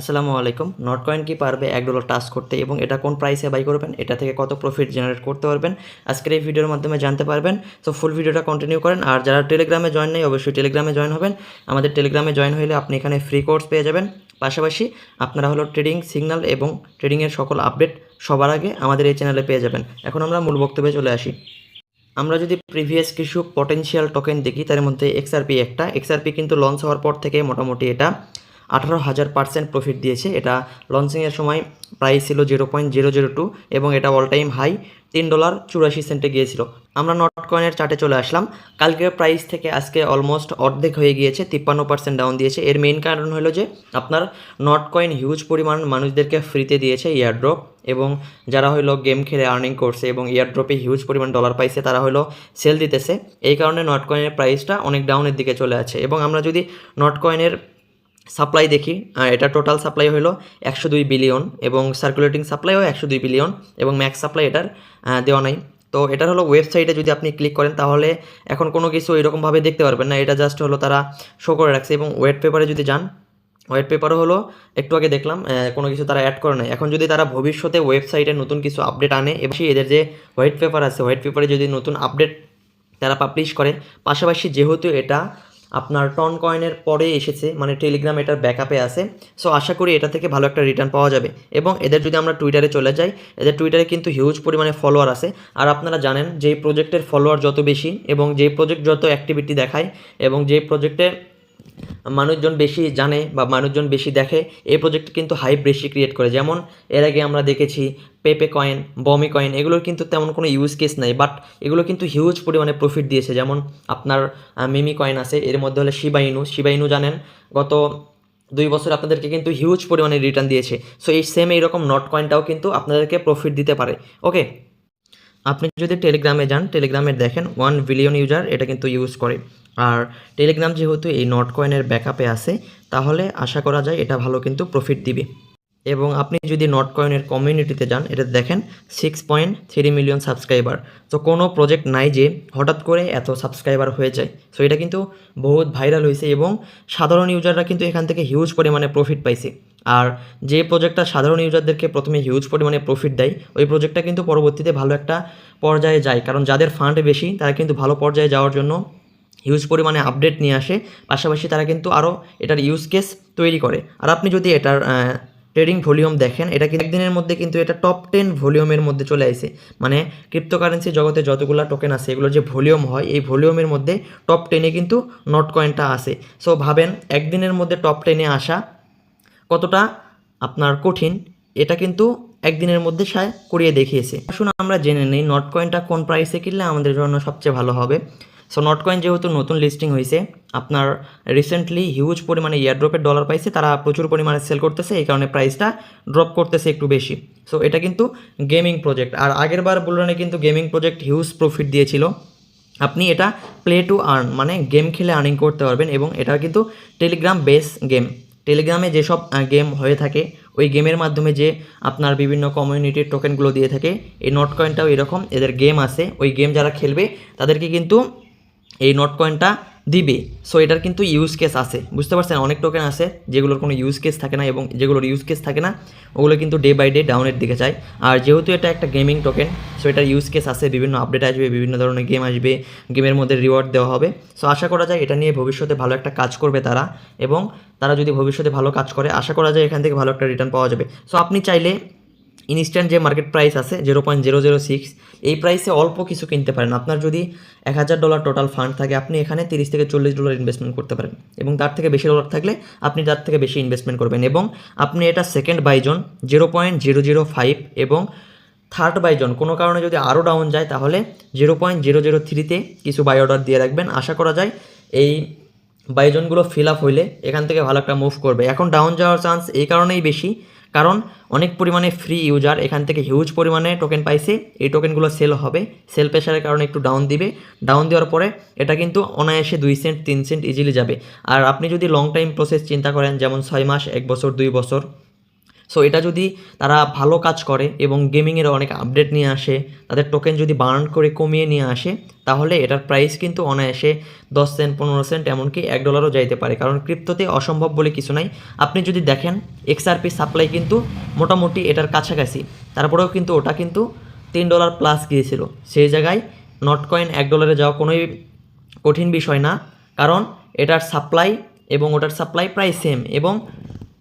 আসসালামু আলাইকুম। Not coin কি পারবে? এক ডলার টাচ করতে এবং এটা কোন প্রাইসে বাই করবেন? এটা থেকে কত প্রফিট জেনারেট করতে পারবেন? আজকের এই ভিডিওর মাধ্যমে জানতে পারবেন। সো ফুল ভিডিওটা কন্টিনিউ করেন। আর যারা টেলিগ্রামে জয়েন নেই, অবশ্যই টেলিগ্রামে জয়েন হবেন। আমাদের টেলিগ্রামে জয়েন হলে আপনি এখানে ফ্রি কোর্স পেয়ে যাবেন। পাশাপাশি আপনারা হলো ট্রেডিং সিগন্যাল এবং ট্রেডিংয়ের সকল আপডেট সবার আগে আমাদের এই চ্যানেলে পেয়ে যাবেন। এখন আমরা মূল বক্তব্যে চলে আসি। আমরা যদি প্রিভিয়াস কিছু পটেনশিয়াল টোকেন দেখি, তার মধ্যে এক্সআরপি একটা। এক্সআরপি কিন্তু লঞ্চ হওয়ার পর থেকে মোটামুটি এটা আঠারো হাজার পার্সেন্ট প্রফিট দিয়েছে। এটা লঞ্চিংয়ের সময় প্রাইস ছিল zero point zero zero two এবং এটা অল টাইম হাই তিন ডলার চুরাশি সেন্টে গিয়েছিল। আমরা নট কয়েনের চার্টে চলে আসলাম। কালকের প্রাইস থেকে আজকে অলমোস্ট অর্ধেক হয়ে গিয়েছে, তিপ্পান্ন পার্সেন্ট ডাউন দিয়েছে। এর মেইন কারণ হলো যে, আপনার নট কয়েন হিউজ পরিমাণ মানুষদেরকে ফ্রিতে দিয়েছে ইয়ারড্রপ এবং যারা হলো গেম খেলে আর্নিং করছে এবং ইয়ারড্রপে হিউজ পরিমাণ ডলার পাইছে, তারা হলো সেল দিতেছে। এই কারণে নট কয়েনের প্রাইসটা অনেক ডাউনের দিকে চলে আছে। এবং আমরা যদি নট কয়েনের সাপ্লাই দেখি। এটা টোটাল সাপ্লাই হলো একশো দুই বিলিয়ন এবং সার্কুলেটিং সাপ্লাইও একশো দুই বিলিয়ন এবং ম্যাক্স সাপ্লাই এটার দেওয়া নাই। তো এটার হলো ওয়েবসাইটে যদি আপনি ক্লিক করেন তাহলে এখন কোনো কিছু এরকমভাবে দেখতে পারবেন না। এটা জাস্ট হলো তারা শো করে রাখছে এবং ওয়েট পেপারে যদি যান ওয়েট পেপারও হলো একটু আগে দেখলাম কোনো কিছু তারা অ্যাড করে নাই। এখন যদি তারা ভবিষ্যতে ওয়েবসাইটে নতুন কিছু আপডেট আনে এবং এদের যে হোয়াইট পেপার আছে হোয়াইট পেপারে যদি নতুন আপডেট তারা পাবলিশ করে, পাশাপাশি যেহেতু এটা আপনার টন কয়েনের পরে এসেছে মানে টেলিগ্রাম এটার ব্যাকআপে আছে। সো আশা করি এটা থেকে ভালো একটা রিটার্ন পাওয়া যাবে। এবং এদের যদি আমরা টুইটারে চলে যাই, এদের টুইটারে কিন্তু হিউজ পরিমাণে ফলোয়ার আছে। আর আপনারা জানেন, যেই প্রজেক্টের ফলোয়ার যত বেশি এবং যেই প্রজেক্ট যত অ্যাক্টিভিটি দেখায় এবং যেই প্রজেক্টে মানুষজন বেশি জানে বা মানুষজন বেশি দেখে, এই প্রজেক্ট কিন্তু হাইপ বেশি ক্রিয়েট করে। যেমন, এর আগে আমরা দেখেছি পেপে কয়েন বমি কয়েন এগুলোর কিন্তু তেমন কোনো ইউজ কেস নাই বাট এগুলো কিন্তু হিউজ পরিমাণে প্রফিট দিয়েছে। যেমন, আপনার মিমি কয়েন আছে, এর মধ্যে হলে শিবা ইনু শিবা জানেন, গত দুই বছর আপনাদেরকে কিন্তু হিউজ পরিমাণে রিটার্ন দিয়েছে। সো এই সেম এইরকম নট কয়েনটাও কিন্তু আপনাদেরকে প্রফিট দিতে পারে। ওকে আপনি যদি টেলিগ্রামে যান টেলিগ্রামে দেখেন ওয়ান বিলিয়ন ইউজার এটা কিন্তু ইউজ করে। আর টেলিগ্রাম যেহেতু এই নট কয়েনের ব্যাকআপে আছে, তাহলে আশা করা যায় এটা ভালো কিন্তু প্রফিট দিবে। এবং আপনি যদি নট কয়েনের কমিউনিটিতে যান, এটা দেখেন six point three million subscriber তো কোনো প্রজেক্ট নাই যে হঠাৎ করে এত সাবস্ক্রাইবার হয়ে যায়। সো এটা কিন্তু বহুত ভাইরাল হয়েছে এবং সাধারণ ইউজাররা কিন্তু এখান থেকে হিউজ পরিমাণে প্রফিট পাইছে। আর যে প্রজেক্টটা সাধারণ ইউজারদেরকে প্রথমে হিউজ পরিমাণে প্রফিট দেয়, ওই প্রজেক্টটা কিন্তু পরবর্তীতে ভালো একটা পর্যায়ে যায়। কারণ যাদের ফান্ড বেশি, তারা কিন্তু ভালো পর্যায়ে যাওয়ার জন্য হিউজ পরিমাণে আপডেট নিয়ে আসে। পাশাপাশি তারা কিন্তু আরও এটার ইউজ কেস তৈরি করে। আর আপনি যদি এটার ট্রেডিং ভলিউম দেখেন, এটা কিন্তু একদিনের মধ্যে কিন্তু এটা টপ টেন ভলিউমের মধ্যে চলে আসে। মানে ক্রিপ্টোকারেন্সি জগতে যতগুলো টোকেন আছে, এগুলোর যে ভলিউম হয়, এই ভলিউমের মধ্যে টপ টেনে কিন্তু নট কয়েনটা আসে। সো ভাবেন একদিনের মধ্যে টপ টেনে আসা কতটা আপনার কঠিন, এটা কিন্তু একদিনের মধ্যে সে করিয়ে দেখিয়েছে। আসুন আমরা জেনে নিই নট কয়েনটা কোন প্রাইসে কিনলে আমাদের জন্য সবচেয়ে ভালো হবে। সো নট কয়েন যেহেতু নতুন লিস্টিং হয়েছে, আপনার রিসেন্টলি হিউজ পরিমাণে ইয়ারড্রপের ডলার পাইছে, তারা প্রচুর পরিমাণে সেল করতেছে, এই কারণে প্রাইসটা ড্রপ করতেছে একটু বেশি। সো এটা কিন্তু গেমিং প্রজেক্ট আর আগের বার বুলরানে কিন্তু গেমিং প্রজেক্ট হিউজ প্রফিট দিয়েছিল। আপনি এটা প্লে টু আর্ন মানে গেম খেলে আর্নিং করতে পারবেন এবং এটা কিন্তু টেলিগ্রাম বেস গেম টেলিগ্রামে যেসব গেম হয়ে থাকে, ওই গেমের মাধ্যমে যে আপনার বিভিন্ন কমিউনিটির টোকেনগুলো দিয়ে থাকে, এই নট কয়েনটাও এরকম, এদের গেম আছে, ওই গেম যারা খেলবে, তাদেরকে কিন্তু এই নট কয়েনটা দিবে। সো এটার কিন্তু ইউজ কেস আছে। বুঝতে পারছেন? অনেক টোকেন আছে যেগুলোর কোনো ইউজ কেস থাকে না এবং যেগুলোর ইউজ কেস থাকে না, ওগুলো কিন্তু ডে বাই ডে ডাউনের দিকে যায়। আর যেহেতু এটা একটা গেমিং টোকেন সো এটার ইউজ কেস আছে, বিভিন্ন আপডেট আসবে, বিভিন্ন ধরনের গেম আসবে গেমের মধ্যে রিওয়ার্ড দেওয়া হবে। সো আশা করা যায় এটা নিয়ে ভবিষ্যতে ভালো একটা কাজ করবে তারা এবং তারা যদি ভবিষ্যতে ভালো কাজ করে, আশা করা যায় এখান থেকে ভালো একটা রিটার্ন পাওয়া যাবে। সো আপনি চাইলে ইনস্ট্যান্ট যে মার্কেট প্রাইস আছে zero point zero zero six এই প্রাইসে অল্প কিছু কিনতে পারেন। আপনার যদি এক হাজার ডলার টোটাল ফান্ড থাকে, আপনি এখানে তিরিশ থেকে চল্লিশ ডলার ইনভেস্টমেন্ট করতে পারেন এবং তার থেকে বেশি ডলার থাকলে আপনি তার থেকে বেশি ইনভেস্টমেন্ট করবেন এবং আপনি এটা second buy zone zero point zero zero five এবং থার্ড বাইজন কোনো কারণে যদি আরও ডাউন যায়, তাহলে জিরো পয়েন্ট জিরো জিরো থ্রিতে কিছু বাই অর্ডার দিয়ে রাখবেন। আশা করা যায় এই বাইজনগুলো ফিল আপ হইলে এখান থেকে ভালো একটা মুভ করবে। এখন ডাউন যাওয়ার চান্স এই কারণেই বেশি। কারণ অনেক পরিমাণে ফ্রি ইউজার এখান থেকে হিউজ পরিমাণে টোকেন পাইছে, এই টোকেনগুলো সেল হবে। সেল প্রেশারের কারণে একটু ডাউন দিবে। ডাউন দেওয়ার পরে এটা কিন্তু অনায়াসে দুই সেন্ট তিন সেন্ট ইজিলি যাবে। আর আপনি যদি লং টাইম প্রসেস চিন্তা করেন, যেমন ছয় মাস, এক বছর, দুই বছর সো এটা যদি তারা ভালো কাজ করে এবং গেমিংয়ের অনেক আপডেট নিয়ে আসে, তাদের টোকেন যদি বার্ন করে কমিয়ে নিয়ে আসে, তাহলে এটার প্রাইস কিন্তু অনায়াসে দশ সেন্ট পনেরো সেন্ট এমনকি এক ডলারও যাইতে পারে। কারণ ক্রিপ্টোতে অসম্ভব বলে কিছু নাই। আপনি যদি দেখেন এক্সআরপি সাপ্লাই কিন্তু মোটামুটি এটার কাছাকাছি। তারপরেও কিন্তু ওটা কিন্তু তিন ডলার প্লাস গিয়েছিল। সেই জায়গায় নট কয়েন এক ডলারে যাওয়া কোনোই কঠিন বিষয় না। কারণ এটার সাপ্লাই এবং ওটার সাপ্লাই প্রায় সেম এবং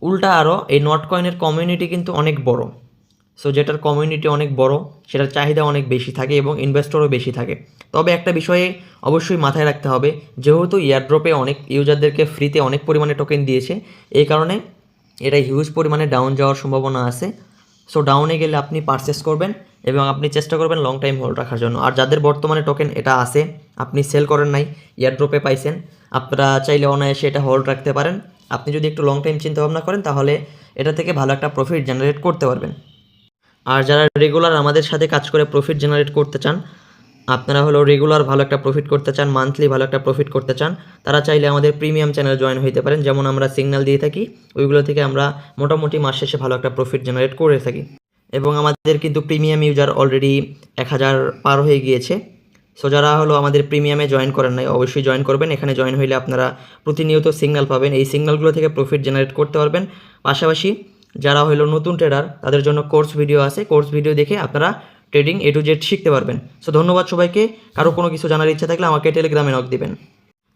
উল্টা আরও এই নট কয়েনের কমিউনিটি কিন্তু অনেক বড়। সো যেটার কমিউনিটি অনেক বড়, সেটার চাহিদা অনেক বেশি থাকে এবং ইনভেস্টরও বেশি থাকে। তবে একটা বিষয়ে অবশ্যই মাথায় রাখতে হবে, যেহেতু ইয়ারড্রপে অনেক ইউজারদেরকে ফ্রিতে অনেক পরিমাণে টোকেন দিয়েছে, এই কারণে এটা হিউজ পরিমাণে ডাউন যাওয়ার সম্ভাবনা আছে। সো ডাউনে গেলে আপনি পারচেস করবেন এবং আপনি চেষ্টা করবেন লং টাইম হোল্ড রাখার জন্য। আর যাদের বর্তমানে টোকেন এটা আছে, আপনি সেল করেন নাই ইয়ারড্রপে পাইছেন, আপনারা চাইলে অনায়াসে এটা হোল্ড রাখতে পারেন। আপনি যদি একটু লং টাইম চিন্তা ভাবনা করেন, তাহলে এটা থেকে ভালো একটা প্রফিট জেনারেট করতে পারবেন। আর যারা রেগুলার আমাদের সাথে কাজ করে প্রফিট জেনারেট করতে চান, আপনারা হলো রেগুলার ভালো একটা প্রফিট করতে চান মান্থলি ভালো একটা প্রফিট করতে চান, তারা চাইলে আমাদের প্রিমিয়াম চ্যানেল জয়েন হইতে পারেন। যেমন আমরা সিগন্যাল দিয়ে থাকি, ওইগুলো থেকে আমরা মোটামুটি মাস শেষে ভালো একটা প্রফিট জেনারেট করে থাকি। এবং আমাদের কিন্তু প্রিমিয়াম ইউজার অলরেডি এক হাজার পার হয়ে গিয়েছে। সো যারা হলো আমাদের প্রিমিয়ামে জয়েন করেন নাই, অবশ্যই জয়েন করবেন। এখানে জয়েন হইলে আপনারা প্রতিনিয়ত সিগনাল পাবেন। এই সিগনালগুলো থেকে প্রফিট জেনারেট করতে পারবেন। পাশাপাশি যারা হলো নতুন ট্রেডার তাদের জন্য কোর্স ভিডিও আছে। কোর্স ভিডিও দেখে আপনারা ট্রেডিং এ টু জেড শিখতে পারবেন। সো ধন্যবাদ সবাইকে। কারও কোনো কিছু জানার ইচ্ছা থাকলে আমাকে টেলিগ্রামে নক দিবেন।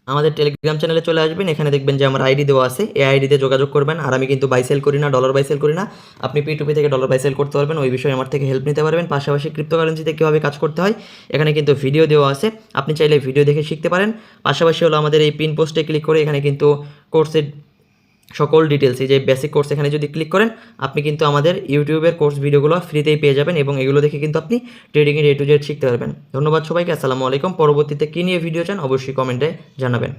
আমাদের টেলিগ্রাম চ্যানেলে চলে আসবেন, এখানে দেখবেন যে আমার আইডি দেওয়া আছে। এই আইডিতে যোগাযোগ করবেন, আর আমি কিন্তু বাইসেল করি না ডলার বাইসেল করি না। আপনি পিটুপি থেকে ডলার বাইসেল করতে পারবেন, ওই বিষয়ে আমার থেকে হেল্প নিতে পারবেন। পাশাপাশি ক্রিপ্টোকারেন্সিতে কীভাবে কাজ করতে হয়, এখানে কিন্তু ভিডিও দেওয়া আছে। আপনি চাইলে ভিডিও দেখে শিখতে পারেন। পাশাপাশি হলো আমাদের এই পিন পোস্টে ক্লিক করে এখানে কিন্তু কোর্সের সকল ডিটেলস এই যে বেসিক কোর্স এখানে যদি ক্লিক করেন, আপনি কিন্তু আমাদের ইউটিউবের কোর্স ভিডিওগুলো ফ্রিতেই পেয়ে যাবেন এবং এগুলো দেখে কিন্তু আপনি ট্রেডিংয়ের এ টু জেড শিখতে পারবেন। ধন্যবাদ সবাইকে, আসসালামু আলাইকুম। পরবর্তীতে কী নিয়ে ভিডিও চান, অবশ্যই কমেন্টে জানাবেন।